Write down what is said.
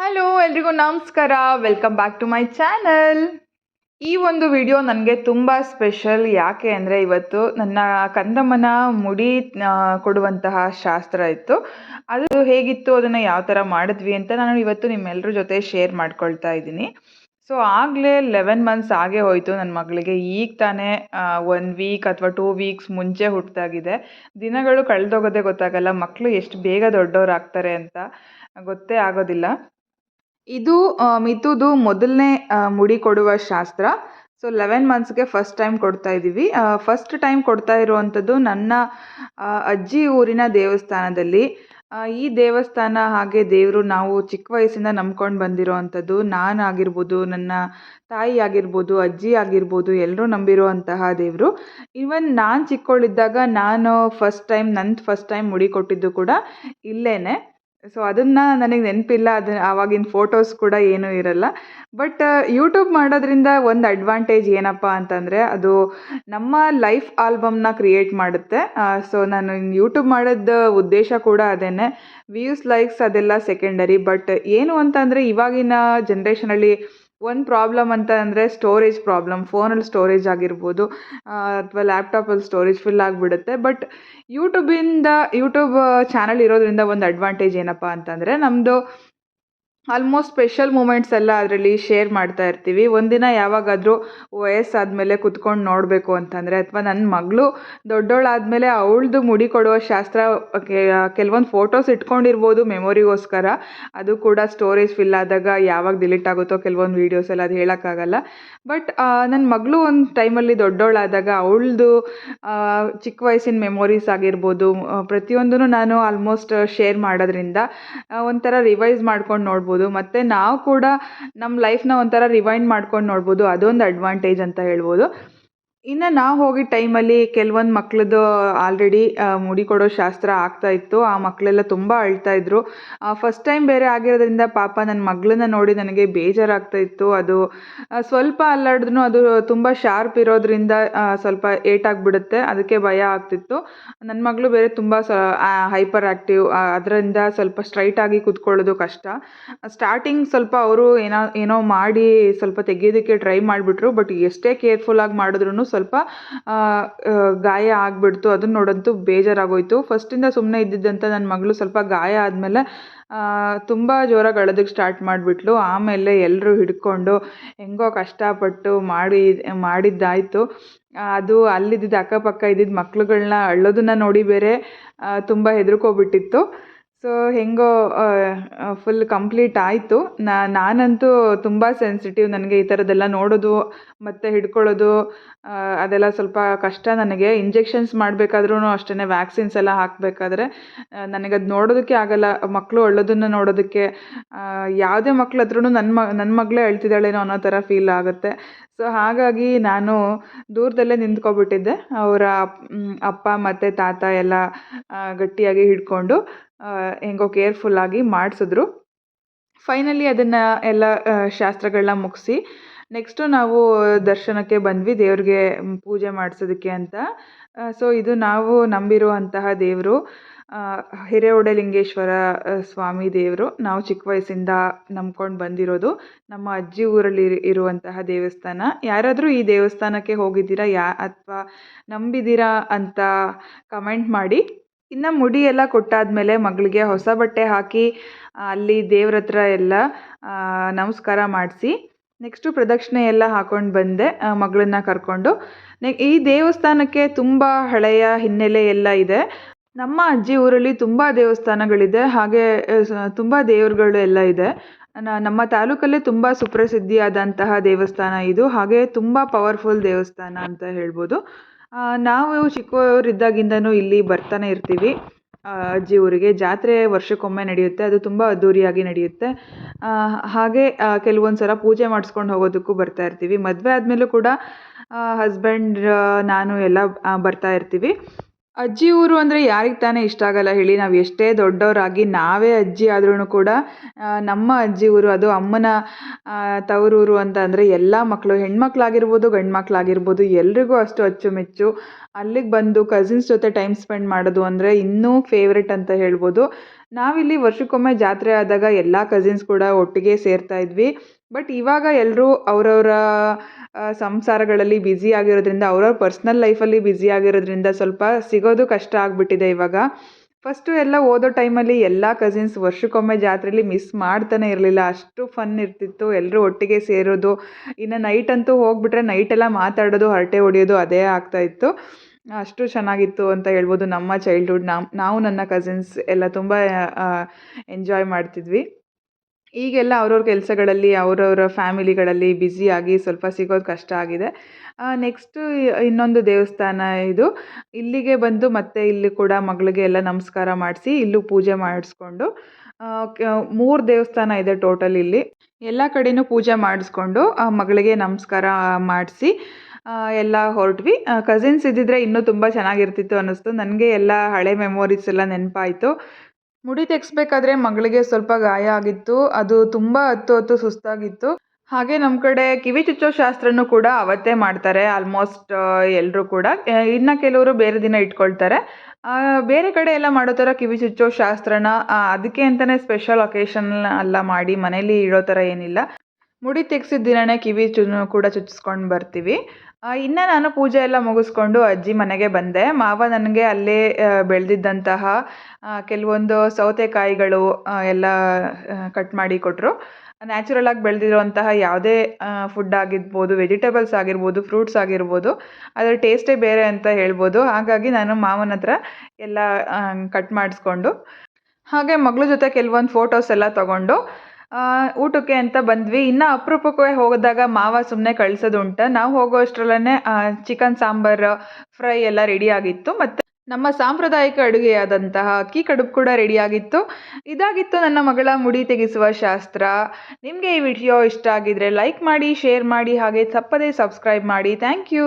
Hello ಎಲ್ರಿಗೂ ನಮಸ್ಕಾರ. Welcome back to my channel ಈ ಒಂದು ವಿಡಿಯೋ ನನಗೆ ತುಂಬ ಸ್ಪೆಷಲ್ ಯಾಕೆ ಅಂದರೆ ಇವತ್ತು ನನ್ನ ಕಂದಮ್ಮನ ಮುಡಿ ಕೊಡುವಂತಹ ಶಾಸ್ತ್ರ ಇತ್ತು. ಅದು ಹೇಗಿತ್ತು, ಅದನ್ನು ಯಾವ ಥರ ಮಾಡಿದ್ವಿ ಅಂತ ನಾನು ಇವತ್ತು ನಿಮ್ಮೆಲ್ಲರ ಜೊತೆ ಶೇರ್ ಮಾಡ್ಕೊಳ್ತಾ ಇದ್ದೀನಿ. ಸೊ ಆಗಲೇ ಲೆವೆನ್ ಮಂತ್ಸ್ ಆಗೇ ಹೋಯಿತು. ನನ್ನ ಮಗಳಿಗೆ ಈಗ ತಾನೇ ಒನ್ ವೀಕ್ ಅಥವಾ ಟೂ ವೀಕ್ಸ್ ಮುಂಚೆ ಹುಟ್ಟಿದಾಗಿದೆ ದಿನಗಳು ಕಳೆದೋಗೋದೇ ಗೊತ್ತಾಗಲ್ಲ. ಮಕ್ಕಳು ಎಷ್ಟು ಬೇಗ ದೊಡ್ಡವರಾಗ್ತಾರೆ ಅಂತ ಗೊತ್ತೇ ಆಗೋದಿಲ್ಲ. ಇದು ಮಿತುದು ಮೊದಲನೇ ಮುಡಿ ಕೊಡುವ ಶಾಸ್ತ್ರ. ಸೊ ಲೆವೆನ್ ಮಂತ್ಸ್ಗೆ ಫಸ್ಟ್ ಟೈಮ್ ಕೊಡ್ತಾ ಇದ್ದೀವಿ ಫಸ್ಟ್ ಟೈಮ್ ಕೊಡ್ತಾ ಇರುವಂಥದ್ದು ನನ್ನ ಅಜ್ಜಿ ಊರಿನ ದೇವಸ್ಥಾನದಲ್ಲಿ. ಈ ದೇವಸ್ಥಾನ ಹಾಗೆ ದೇವರು ನಾವು ಚಿಕ್ಕ ವಯಸ್ಸಿಂದ ನಂಬ್ಕೊಂಡು ಬಂದಿರೋವಂಥದ್ದು ನಾನು ಆಗಿರ್ಬೋದು ನನ್ನ ತಾಯಿ ಆಗಿರ್ಬೋದು ಅಜ್ಜಿ ಆಗಿರ್ಬೋದು ಎಲ್ಲರೂ ನಂಬಿರುವಂತಹ ದೇವರು. ಈವನ್ ನಾನು ಚಿಕ್ಕವಳಿದ್ದಾಗ ನಾನು ಫಸ್ಟ್ ಟೈಮ್ ನಂದು ಫಸ್ಟ್ ಟೈಮ್ ಮುಡಿ ಕೊಟ್ಟಿದ್ದು ಕೂಡ ಇಲ್ಲೇನೆ. ಸೊ ಅದನ್ನು ನನಗೆ ನೆನಪಿಲ್ಲ ಅದು ಆವಾಗಿನ ಫೋಟೋಸ್ ಕೂಡ ಏನೂ ಇರಲ್ಲ. ಬಟ್ ಯೂಟ್ಯೂಬ್ ಮಾಡೋದ್ರಿಂದ ಒಂದು ಅಡ್ವಾಂಟೇಜ್ ಏನಪ್ಪ ಅಂತಂದರೆ, ಅದು ನಮ್ಮ ಲೈಫ್ ಆಲ್ಬಮ್ನ ಕ್ರಿಯೇಟ್ ಮಾಡುತ್ತೆ. ಸೊ ನಾನು ಯೂಟ್ಯೂಬ್ ಮಾಡೋದ ಉದ್ದೇಶ ಕೂಡ ಅದೇನೆ. ವ್ಯೂಸ್ ಲೈಕ್ಸ್ ಅದೆಲ್ಲ ಸೆಕೆಂಡರಿ ಬಟ್ ಏನು ಅಂತಂದರೆ, ಇವಾಗಿನ ಜನ್ರೇಷನಲ್ಲಿ ಒಂದು ಪ್ರಾಬ್ಲಮ್ ಅಂತ ಅಂದರೆ ಸ್ಟೋರೇಜ್ ಪ್ರಾಬ್ಲಮ್ ಫೋನಲ್ಲಿ ಸ್ಟೋರೇಜ್ ಆಗಿರ್ಬೋದು ಅಥವಾ ಲ್ಯಾಪ್ಟಾಪಲ್ಲಿ ಸ್ಟೋರೇಜ್ ಫಿಲ್ ಆಗಿಬಿಡುತ್ತೆ. ಬಟ್ ಯೂಟ್ಯೂಬಿಂದ ಯೂಟ್ಯೂಬ್ ಚಾನಲ್ ಇರೋದ್ರಿಂದ ಒಂದು ಅಡ್ವಾಂಟೇಜ್ ಏನಪ್ಪ ಅಂತಂದರೆ ನಮ್ಮದು ಆಲ್ಮೋಸ್ಟ್ ಸ್ಪೆಷಲ್ ಮೂಮೆಂಟ್ಸ್ ಎಲ್ಲ ಅದರಲ್ಲಿ ಶೇರ್ ಮಾಡ್ತಾ ಇರ್ತೀವಿ. ಒಂದಿನ ಯಾವಾಗಾದರೂ ವಯಸ್ಸಾದಮೇಲೆ ಕುತ್ಕೊಂಡು ನೋಡಬೇಕು ಅಂತಂದರೆ ಅಥವಾ ನನ್ನ ಮಗಳು ದೊಡ್ಡವಳಾದಮೇಲೆ ಅವಳದು ಮುಡಿ ಕೊಡುವ ಶಾಸ್ತ್ರ ಕೆಲವೊಂದು ಫೋಟೋಸ್ ಇಟ್ಕೊಂಡಿರ್ಬೋದು ಮೆಮೊರಿಗೋಸ್ಕರ. ಅದು ಕೂಡ ಸ್ಟೋರೇಜ್ ಫಿಲ್ ಆದಾಗ ಯಾವಾಗ ಡಿಲೀಟ್ ಆಗುತ್ತೋ ಕೆಲವೊಂದು ವೀಡಿಯೋಸ್ ಎಲ್ಲ ಅದು ಹೇಳೋಕ್ಕಾಗಲ್ಲ. ಬಟ್ ನನ್ನ ಮಗಳು ಒಂದು ಟೈಮಲ್ಲಿ ದೊಡ್ಡವಳಾದಾಗ ಅವಳದು ಚಿಕ್ಕ ವಯಸ್ಸಿನ ಮೆಮೊರೀಸ್ ಆಗಿರ್ಬೋದು ಪ್ರತಿಯೊಂದೂ ನಾನು ಆಲ್ಮೋಸ್ಟ್ ಶೇರ್ ಮಾಡೋದ್ರಿಂದ ಒಂಥರ ರಿವೈಸ್ ಮಾಡ್ಕೊಂಡು ನೋಡ್ಬೋದು. ಮತ್ತು ನಾವು ಕೂಡ ನಮ್ಮ ಲೈಫ್ನ ಒಂಥರ ರಿವೈಂಡ್ ಮಾಡ್ಕೊಂಡು ನೋಡ್ಬೋದು. ಅದೊಂದು ಅಡ್ವಾಂಟೇಜ್ ಅಂತ ಹೇಳ್ಬೋದು. ಇನ್ನು ನಾವು ಹೋಗಿದ್ದ ಟೈಮಲ್ಲಿ ಕೆಲವೊಂದು ಮಕ್ಳದ್ದು ಆಲ್ರೆಡಿ ಮುಡಿ ಕೊಡೋ ಶಾಸ್ತ್ರ ಆಗ್ತಾ ಇತ್ತು. ಆ ಮಕ್ಕಳೆಲ್ಲ ತುಂಬ ಅಳ್ತಾ ಇದ್ರು. ಫಸ್ಟ್ ಟೈಮ್ ಬೇರೆ ಆಗಿರೋದ್ರಿಂದ ಪಾಪ ನನ್ನ ಮಗಳನ್ನ ನೋಡಿ ನನಗೆ ಬೇಜಾರಾಗ್ತಾ ಇತ್ತು. ಅದು ಸ್ವಲ್ಪ ಅಲ್ಲಾಡಿದ್ರು ಅದು ತುಂಬ ಶಾರ್ಪ್ ಇರೋದ್ರಿಂದ ಸ್ವಲ್ಪ ಏಟಾಗಿಬಿಡುತ್ತೆ. ಅದಕ್ಕೆ ಭಯ ಆಗ್ತಿತ್ತು. ನನ್ನ ಮಗಳು ಬೇರೆ ತುಂಬ ಸ ಹೈಪರ್ ಆ್ಯಕ್ಟಿವ್ ಅದರಿಂದ ಸ್ವಲ್ಪ ಸ್ಟ್ರೈಟ್ ಆಗಿ ಕೂತ್ಕೊಳ್ಳೋದು ಕಷ್ಟ. ಸ್ಟಾರ್ಟಿಂಗ್ ಸ್ವಲ್ಪ ಅವರು ಏನೋ ಏನೋ ಮಾಡಿ ಸ್ವಲ್ಪ ತೆಗೆಯೋದಕ್ಕೆ ಟ್ರೈ ಮಾಡಿಬಿಟ್ರು. ಬಟ್ ಎಷ್ಟೇ ಕೇರ್ಫುಲ್ಲಾಗಿ ಮಾಡಿದ್ರು ಸ್ವಲ್ಪ ಗಾಯ ಆಗಿಬಿಡ್ತು. ಅದನ್ನ ನೋಡಂತೂ ಬೇಜಾರಾಗೋಯಿತು. ಫಸ್ಟಿಂದ ಸುಮ್ಮನೆ ಇದ್ದಿದ್ದಂಥ ನನ್ನ ಮಗಳು ಸ್ವಲ್ಪ ಗಾಯ ಆದಮೇಲೆ ತುಂಬ ಜೋರಾಗಿ ಅಳೋದಕ್ಕೆ ಸ್ಟಾರ್ಟ್ ಮಾಡಿಬಿಟ್ಲು. ಆಮೇಲೆ ಎಲ್ಲರೂ ಹಿಡ್ಕೊಂಡು ಹೆಂಗೋ ಕಷ್ಟಪಟ್ಟು ಮಾಡಿ, ಮಾಡಿದ್ದಾಯಿತು. ಅದು ಅಲ್ಲಿದ್ದಿದ್ದ ಅಕ್ಕಪಕ್ಕ ಇದ್ದಿದ್ದ ಮಕ್ಳುಗಳ್ನ ಅಳ್ಳೋದನ್ನ ನೋಡಿ ಬೇರೆ ತುಂಬ ಹೆದರ್ಕೊಬಿಟ್ಟಿತ್ತು. ಸೊ ಹೆಂಗೋ ಫುಲ್ ಕಂಪ್ಲೀಟ್ ಆಯಿತು. ನಾನಂತೂ ತುಂಬ ಸೆನ್ಸಿಟಿವ್ ನನಗೆ ಈ ಥರದ್ದೆಲ್ಲ ನೋಡೋದು, ಮತ್ತು ಹಿಡ್ಕೊಳ್ಳೋದು ಅದೆಲ್ಲ ಸ್ವಲ್ಪ ಕಷ್ಟ ನನಗೆ. ಇಂಜೆಕ್ಷನ್ಸ್ ಮಾಡಬೇಕಾದ್ರೂ ಅಷ್ಟೇ ವ್ಯಾಕ್ಸಿನ್ಸ್ ಎಲ್ಲ ಹಾಕಬೇಕಾದ್ರೆ ನನಗದು ನೋಡೋದಕ್ಕೆ ಆಗಲ್ಲ. ಮಕ್ಕಳು ಅಳೋದನ್ನು ನೋಡೋದಕ್ಕೆ ಯಾವುದೇ ಮಕ್ಳ ಹತ್ರನೂ ನನ್ನ ಮ ನನ್ನ ಮಗಳೇ ಅಳ್ತಿದ್ದಾಳೇನೋ ಅನ್ನೋ ಥರ ಫೀಲ್ ಆಗುತ್ತೆ. ಸೊ ಹಾಗಾಗಿ ನಾನು ದೂರದಲ್ಲೇ ನಿಂತ್ಕೊಬಿಟ್ಟಿದ್ದೆ. ಅವರ ಅಪ್ಪ ಮತ್ತು ತಾತ ಎಲ್ಲ ಗಟ್ಟಿಯಾಗಿ ಹಿಡ್ಕೊಂಡು ಹೆಂಗೋ ಕೇರ್ಫುಲ್ಲಾಗಿ ಮಾಡಿಸಿದ್ರು. ಫೈನಲಿ ಅದನ್ನು ಎಲ್ಲ ಶಾಸ್ತ್ರಗಳನ್ನ ಮುಗಿಸಿ ನೆಕ್ಸ್ಟು ನಾವು ದರ್ಶನಕ್ಕೆ ಬಂದ್ವಿ, ದೇವ್ರಿಗೆ ಪೂಜೆ ಮಾಡಿಸೋದಕ್ಕೆ ಅಂತ. ಸೊ ಇದು ನಾವು ನಂಬಿರುವಂತಹ ದೇವರು ಹಿರೇಒಡೆಲಿಂಗೇಶ್ವರ ಸ್ವಾಮಿ ದೇವರು. ನಾವು ಚಿಕ್ಕ ವಯಸ್ಸಿಂದ ನಂಬ್ಕೊಂಡು ಬಂದಿರೋದು. ನಮ್ಮ ಅಜ್ಜಿ ಊರಲ್ಲಿ ಇರು- ಇರುವಂತಹ ದೇವಸ್ಥಾನ. ಯಾರಾದರೂ ಈ ದೇವಸ್ಥಾನಕ್ಕೆ ಹೋಗಿದ್ದೀರಾ, ಯಾ, ಅಥವಾ ನಂಬಿದ್ದೀರಾ ಅಂತ ಕಮೆಂಟ್ ಮಾಡಿ. ಇನ್ನು ಮುಡಿ ಎಲ್ಲ ಕೊಟ್ಟಾದಮೇಲೆ ಮಗಳಿಗೆ ಹೊಸ ಬಟ್ಟೆ ಹಾಕಿ ಅಲ್ಲಿ ದೇವ್ರ ಹತ್ರ ಎಲ್ಲ ನಮಸ್ಕಾರ ಮಾಡಿಸಿ ನೆಕ್ಸ್ಟು ಪ್ರದಕ್ಷಿಣೆ ಎಲ್ಲ ಹಾಕೊಂಡು ಬಂದೆ ಮಗಳನ್ನ ಕರ್ಕೊಂಡು. ನೆ, ಈ ದೇವಸ್ಥಾನಕ್ಕೆ ತುಂಬ ಹಳೆಯ ಹಿನ್ನೆಲೆ ಎಲ್ಲ ಇದೆ. ನಮ್ಮ ಅಜ್ಜಿ ಊರಲ್ಲಿ ತುಂಬ ದೇವಸ್ಥಾನಗಳಿದೆ, ಹಾಗೆ ತುಂಬ ದೇವರುಗಳು ಎಲ್ಲ ಇದೆ. ನಮ್ಮ ತಾಲೂಕಲ್ಲೇ ತುಂಬ ಸುಪ್ರಸಿದ್ಧಿಯಾದಂತಹ ದೇವಸ್ಥಾನ ಇದು, ಹಾಗೆ ತುಂಬ ಪವರ್ಫುಲ್ ದೇವಸ್ಥಾನ ಅಂತ ಹೇಳ್ಬೋದು. ನಾವು ಚಿಕ್ಕವರಿದ್ದಾಗಿಂದನೂ ಇಲ್ಲಿ ಬರ್ತಾನೆ ಇರ್ತೀವಿ. ಅಜ್ಜಿ ಊರಿಗೆ. ಜಾತ್ರೆ ವರ್ಷಕ್ಕೊಮ್ಮೆ ನಡೆಯುತ್ತೆ. ಅದು ತುಂಬ ಅದ್ದೂರಿಯಾಗಿ ನಡೆಯುತ್ತೆ. ಹಾಗೆ ಕೆಲವೊಂದು ಸಲ ಪೂಜೆ ಮಾಡಿಸ್ಕೊಂಡು ಹೋಗೋದಕ್ಕೂ ಬರ್ತಾ ಇರ್ತೀವಿ. ಮದುವೆ ಆದಮೇಲೂ ಕೂಡ ಹಸ್ಬೆಂಡ್ ನಾನು ಎಲ್ಲ ಬರ್ತಾ ಇರ್ತೀವಿ. ಅಜ್ಜಿ ಊರು ಅಂದರೆ ಯಾರಿಗೆ ತಾನೇ ಇಷ್ಟ ಆಗಲ್ಲ ಹೇಳಿ. ನಾವು ಎಷ್ಟೇ ದೊಡ್ಡವರಾಗಿ ನಾವೇ ಅಜ್ಜಿ ಆದ್ರೂ ಕೂಡ ನಮ್ಮ ಅಜ್ಜಿ ಊರು ಅದು ಅಮ್ಮನ ತವರೂರು ಅಂತ ಅಂದರೆ ಎಲ್ಲ ಮಕ್ಕಳು ಹೆಣ್ಮಕ್ಳಾಗಿರ್ಬೋದು ಗಂಡು ಮಕ್ಕಳಾಗಿರ್ಬೋದು ಎಲ್ರಿಗೂ ಅಷ್ಟು ಅಚ್ಚುಮೆಚ್ಚು. ಅಲ್ಲಿಗೆ ಬಂದು ಕಸಿನ್ಸ್ ಜೊತೆ ಟೈಮ್ ಸ್ಪೆಂಡ್ ಮಾಡೋದು ಅಂದರೆ ಇನ್ನೂ ಫೇವ್ರೆಟ್ ಅಂತ ಹೇಳ್ಬೋದು. ನಾವಿಲ್ಲಿ ವರ್ಷಕ್ಕೊಮ್ಮೆ ಜಾತ್ರೆ ಆದಾಗ ಎಲ್ಲ ಕಸಿನ್ಸ್ ಕೂಡ ಒಟ್ಟಿಗೆ ಸೇರ್ತಾ ಇದ್ವಿ. ಬಟ್ ಇವಾಗ ಎಲ್ಲರೂ ಅವರವರ ಸಂಸಾರಗಳಲ್ಲಿ ಬ್ಯುಸಿ ಆಗಿರೋದ್ರಿಂದ, ಅವ್ರವ್ರ ಪರ್ಸ್ನಲ್ ಲೈಫಲ್ಲಿ ಬ್ಯುಸಿ ಆಗಿರೋದ್ರಿಂದ ಸ್ವಲ್ಪ ಸಿಗೋದು ಕಷ್ಟ ಆಗಿಬಿಟ್ಟಿದೆ ಇವಾಗ. ಫಸ್ಟು ಎಲ್ಲ ಓದೋ ಟೈಮಲ್ಲಿ ಎಲ್ಲ ಕಸಿನ್ಸ್ ವರ್ಷಕ್ಕೊಮ್ಮೆ ಜಾತ್ರೆಯಲ್ಲಿ ಮಿಸ್ ಮಾಡ್ತಾನೆ ಇರಲಿಲ್ಲ. ಅಷ್ಟು ಫನ್ ಇರ್ತಿತ್ತು. ಎಲ್ಲರೂ ಒಟ್ಟಿಗೆ ಸೇರೋದು. ಇನ್ನು ನೈಟ್ ಅಂತೂ ಹೋಗ್ಬಿಟ್ರೆ ನೈಟೆಲ್ಲ ಮಾತಾಡೋದು, ಹರಟೆ ಹೊಡೆಯೋದು ಅದೇ ಆಗ್ತಾಯಿತ್ತು ಅಷ್ಟು ಚೆನ್ನಾಗಿತ್ತು ಅಂತ ಹೇಳ್ಬೋದು ನಮ್ಮ ಚೈಲ್ಡ್ಹುಡ್ ನಾವು ನನ್ನ ಕಸಿನ್ಸ್ ಎಲ್ಲ ತುಂಬ ಎಂಜಾಯ್ ಮಾಡ್ತಿದ್ವಿ. ಈಗೆಲ್ಲ ಅವ್ರವ್ರ ಕೆಲಸಗಳಲ್ಲಿ, ಅವರವರ ಫ್ಯಾಮಿಲಿಗಳಲ್ಲಿ ಬ್ಯುಸಿಯಾಗಿ ಸ್ವಲ್ಪ ಸಿಗೋದು ಕಷ್ಟ ಆಗಿದೆ. ನೆಕ್ಸ್ಟು ಇನ್ನೊಂದು ದೇವಸ್ಥಾನ ಇದು. ಇಲ್ಲಿಗೆ ಬಂದು ಮತ್ತೆ ಇಲ್ಲಿ ಕೂಡ ಮಗಳಿಗೆ ಎಲ್ಲ ನಮಸ್ಕಾರ ಮಾಡಿಸಿ, ಇಲ್ಲೂ ಪೂಜೆ ಮಾಡಿಸ್ಕೊಂಡು ಮೂರು ದೇವಸ್ಥಾನ ಇದೆ ಟೋಟಲ್ ಇಲ್ಲಿ. ಎಲ್ಲ ಕಡೆಯೂ ಪೂಜೆ ಮಾಡಿಸ್ಕೊಂಡು ಮಗಳಿಗೆ ನಮಸ್ಕಾರ ಮಾಡಿಸಿ ಎಲ್ಲ ಹೊರಟ್ವಿ. ಕಸಿನ್ಸ್ ಇದ್ದಿದ್ರೆ ಇನ್ನೂ ತುಂಬ ಚೆನ್ನಾಗಿರ್ತಿತ್ತು ಅನ್ನಿಸ್ತು. ನನಗೆ ಎಲ್ಲ ಹಳೆ ಮೆಮೊರೀಸ್ ಎಲ್ಲ ನೆನಪಾಯಿತು. ಮುಡಿ ತೆಗೆಸ್ಬೇಕಾದ್ರೆ ಮಗಳಿಗೆ ಸ್ವಲ್ಪ ಗಾಯ ಆಗಿತ್ತು. ಅದು ತುಂಬ ಹತ್ತು ಹತ್ತು ಸುಸ್ತಾಗಿತ್ತು. ಹಾಗೆ ನಮ್ಮ ಕಡೆ ಕಿವಿ ಚುಚ್ಚೋ ಶಾಸ್ತ್ರನೂ ಕೂಡ ಅವತ್ತೇ ಮಾಡ್ತಾರೆ. ಆಲ್ಮೋಸ್ಟ್ ಎಲ್ಲರೂ ಕೂಡ. ಇನ್ನು ಕೆಲವರು ಬೇರೆ ದಿನ ಇಟ್ಕೊಳ್ತಾರೆ. ಬೇರೆ ಕಡೆ ಎಲ್ಲ ಮಾಡೋ ಥರ ಕಿವಿ ಚುಚ್ಚೋ ಶಾಸ್ತ್ರನ ಅದಕ್ಕೆ ಅಂತಲೇ ಸ್ಪೆಷಲ್ ಒಕೇಶನ್ ಎಲ್ಲ ಮಾಡಿ ಮನೇಲಿ ಇಡೋ ಥರ ಏನಿಲ್ಲ. ಮುಡಿ ತೆಗೆಸಿದ ದಿನನೇ ಕಿವಿ ಚು, ಕೂಡ ಚುಚ್ಚಿಸ್ಕೊಂಡು ಬರ್ತೀವಿ. ಇನ್ನು ನಾನು ಪೂಜೆ ಎಲ್ಲ ಮುಗಿಸ್ಕೊಂಡು ಅಜ್ಜಿ ಮನೆಗೆ ಬಂದೆ. ಮಾವ ನನಗೆ ಅಲ್ಲೇ ಬೆಳೆದಿದ್ದಂತಹ ಕೆಲವೊಂದು ಸೌತೆಕಾಯಿಗಳು ಎಲ್ಲ ಕಟ್ ಮಾಡಿ ಕೊಟ್ಟರು ನ್ಯಾಚುರಲಾಗಿ ಬೆಳೆದಿರುವಂತಹ ಯಾವುದೇ ಫುಡ್ ಆಗಿರ್ಬೋದು ವೆಜಿಟೇಬಲ್ಸ್ ಆಗಿರ್ಬೋದು ಫ್ರೂಟ್ಸ್ ಆಗಿರ್ಬೋದು, ಅದರ ಟೇಸ್ಟೇ ಬೇರೆ ಅಂತ ಹೇಳ್ಬೋದು. ಹಾಗಾಗಿ ನಾನು ಮಾವನ ಹತ್ರ ಎಲ್ಲ ಕಟ್ ಮಾಡಿಸ್ಕೊಂಡು, ಹಾಗೆ ಮಗಳ ಜೊತೆ ಕೆಲವೊಂದು ಫೋಟೋಸ್ ಎಲ್ಲ ತೊಗೊಂಡು ಊಟಕ್ಕೆ ಅಂತ ಬಂದ್ವಿ. ಇನ್ನು ಅಪರೂಪಕ್ಕೆ ಹೋದಾಗ ಮಾವ ಸುಮ್ಮನೆ ಕಳ್ಸೋದುಂಟು. ನಾವು ಹೋಗೋ ಅಷ್ಟರಲ್ಲೇ ಚಿಕನ್ ಸಾಂಬಾರು ಫ್ರೈ ಎಲ್ಲ ರೆಡಿಯಾಗಿತ್ತು ಮತ್ತು ನಮ್ಮ ಸಾಂಪ್ರದಾಯಿಕ ಅಡುಗೆಯಾದಂತಹ ಅಕ್ಕಿ ಕಡುಬು ಕೂಡ ರೆಡಿಯಾಗಿತ್ತು ಇದಾಗಿತ್ತು ನನ್ನ ಮಗಳ ಮುಡಿ ತೆಗೆಸುವ ಶಾಸ್ತ್ರ. ನಿಮಗೆ ಈ ವಿಡಿಯೋ ಇಷ್ಟ ಆಗಿದ್ರೆ ಲೈಕ್ ಮಾಡಿ ಶೇರ್ ಮಾಡಿ, ಹಾಗೆ ತಪ್ಪದೇ ಸಬ್ಸ್ಕ್ರೈಬ್ ಮಾಡಿ. Thank you